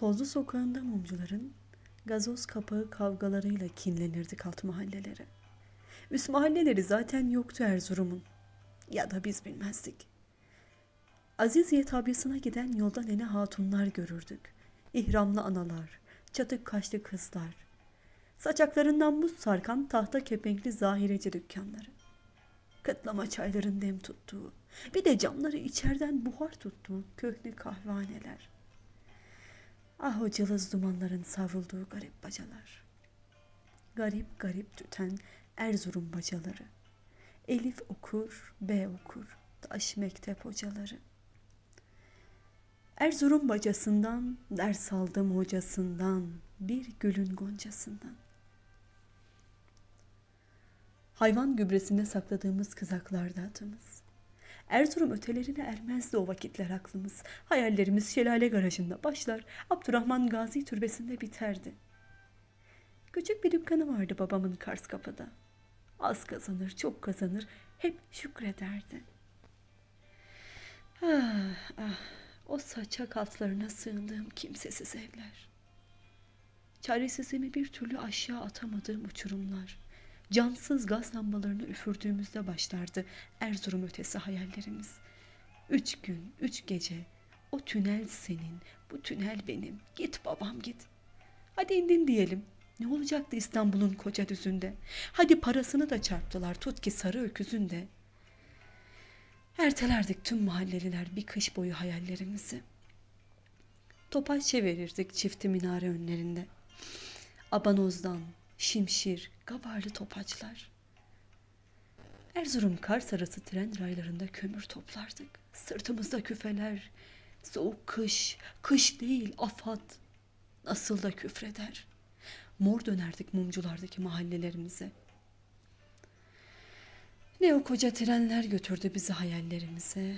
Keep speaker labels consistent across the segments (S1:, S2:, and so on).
S1: Tozlu sokağında mumcuların gazoz kapağı kavgalarıyla kinlenirdik alt mahallelere. Üst mahalleleri zaten yoktu Erzurum'un. Ya da biz bilmezdik. Aziziye tabyasına giden yolda nene hatunlar görürdük. İhramlı analar, çatık kaşlı kızlar. Saçaklarından buz sarkan tahta kepenkli zahireci dükkanları. Kıtlama çayların dem tuttuğu, bir de camları içeriden buhar tuttuğu köhne kahvehaneler. Ah o cılız dumanların savrulduğu garip bacalar. Garip garip tüten Erzurum bacaları. Elif okur, B okur, taş mektep hocaları. Erzurum bacasından, ders aldım hocasından, bir gülün goncasından. Hayvan gübresinde sakladığımız kızaklarda atımız. Erzurum ötelerine ermezdi o vakitler aklımız. Hayallerimiz şelale garajında başlar, Abdurrahman Gazi türbesinde biterdi. Küçük bir dükkanı vardı babamın Kars kapıda. Az kazanır, çok kazanır, hep şükrederdi. Ah, ah, o saçak altlarına sığındığım kimsesiz evler. Çaresizliğimi bir türlü aşağı atamadığım uçurumlar. Cansız gaz lambalarını üfürdüğümüzde başlardı Erzurum ötesi hayallerimiz. Üç gün, üç gece. O tünel senin, bu tünel benim. Git babam git. Hadi indin diyelim. Ne olacaktı İstanbul'un koca düzünde? Hadi parasını da çarptılar tut ki sarı öküzünde. Ertelerdik tüm mahalleliler bir kış boyu hayallerimizi. Topaç çevirirdik çifti minare önlerinde. Abanozdan, şimşir, gabarlı topaçlar. Erzurum Kars arası tren raylarında kömür toplardık. Sırtımızda küfeler. Soğuk kış, kış değil afat. Nasıl da küfreder. Mor dönerdik mumculardaki mahallelerimize. Ne o koca trenler götürdü bizi hayallerimize.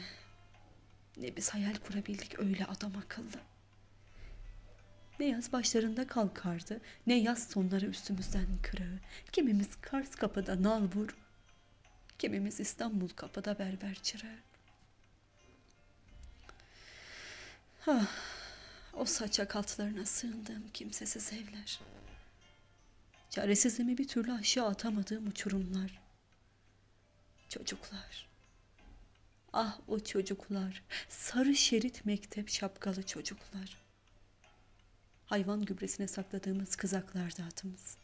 S1: Ne biz hayal kurabildik öyle adam akıllı. Ne yaz başlarında kalkardı, ne yaz sonları üstümüzden kırağı. Kimimiz Kars kapıda nalbur, kimimiz İstanbul kapıda berber çırağı. Ah, o saçak altlarına sığındığım kimsesiz evler. Çaresizliğimi bir türlü aşağı atamadığım uçurumlar. Çocuklar. Ah o çocuklar. Sarı şerit mektep şapkalı çocuklar. Hayvan gübresine sakladığımız kızaklarda atımız.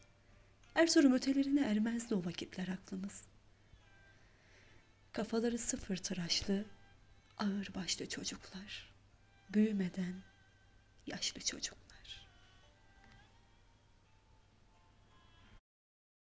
S1: Erzurum ötelerine ermezdi o vakitler aklımız. Kafaları sıfır tıraşlı, ağır başlı çocuklar. Büyümeden yaşlı çocuk.